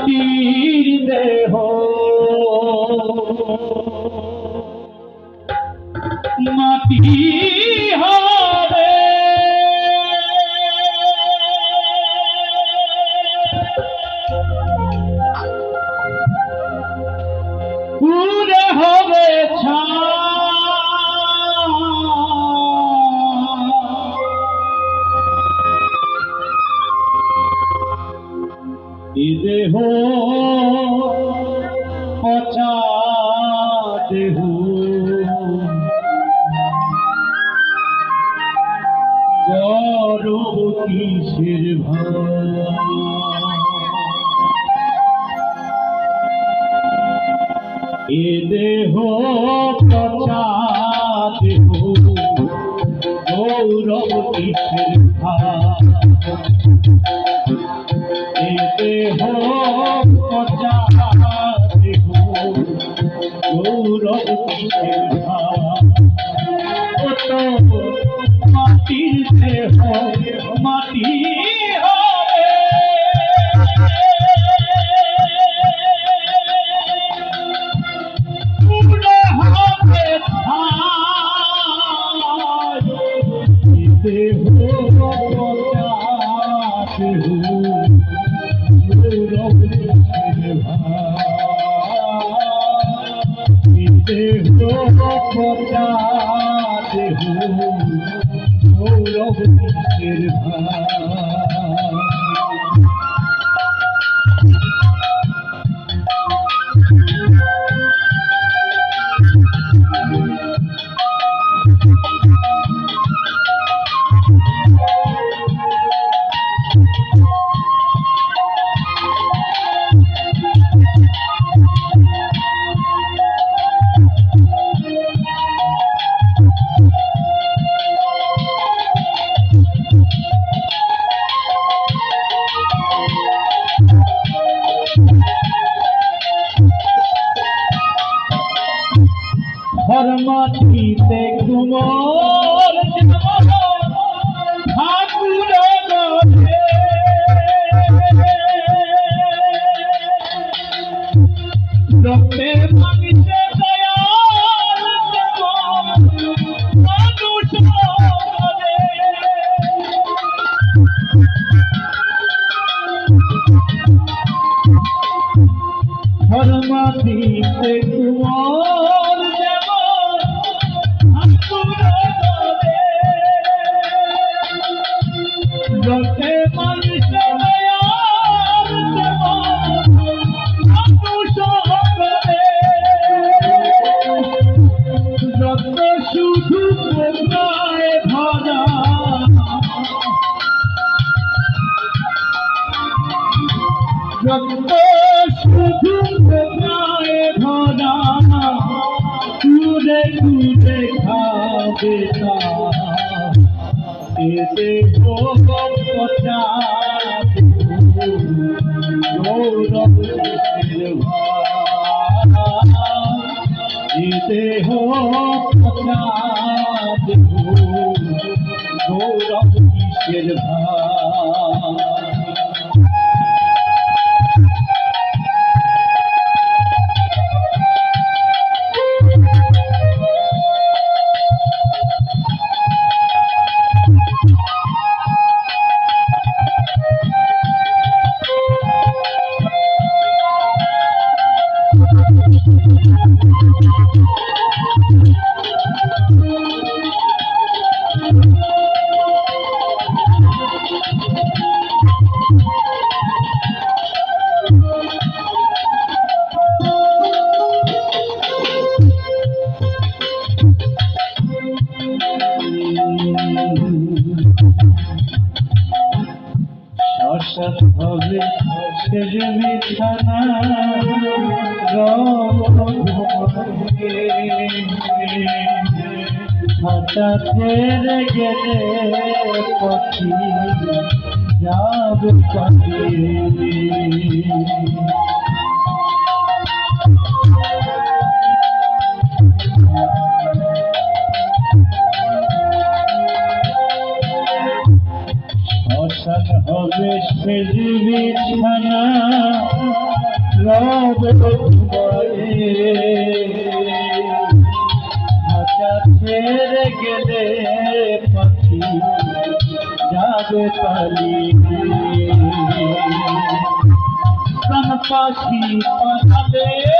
মাটির দেহ। মাটি কিসের এ দেহ দেহ গৌরব কিসের এ দেহ দেহ গৌরব কিসের পচা দেহ গৌরব কিসের ভাব ঘুমোর ঠাকুর রক্ত শুধু প্রায় ভরা কুড়ে কুড়ে খাবে এতে পচা গৌরব এতে পচা গৌরব কিসের ভাব হবে শেষ বিছানা হঠাৎ ছেড়ে গেলে পথি যাব কাছে শেষ বিছানা রব ছেড়ে গেলে পাখি যাবে পালি পাখি পাঠালে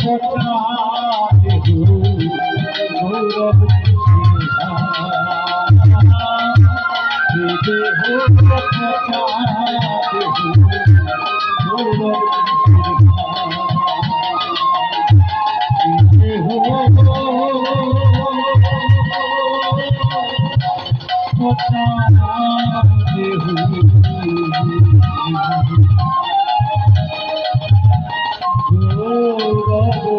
পচা দেহ গৌরব এতে হো পচা দেহ গৌরব এতে হো পচা দেহ গৌরব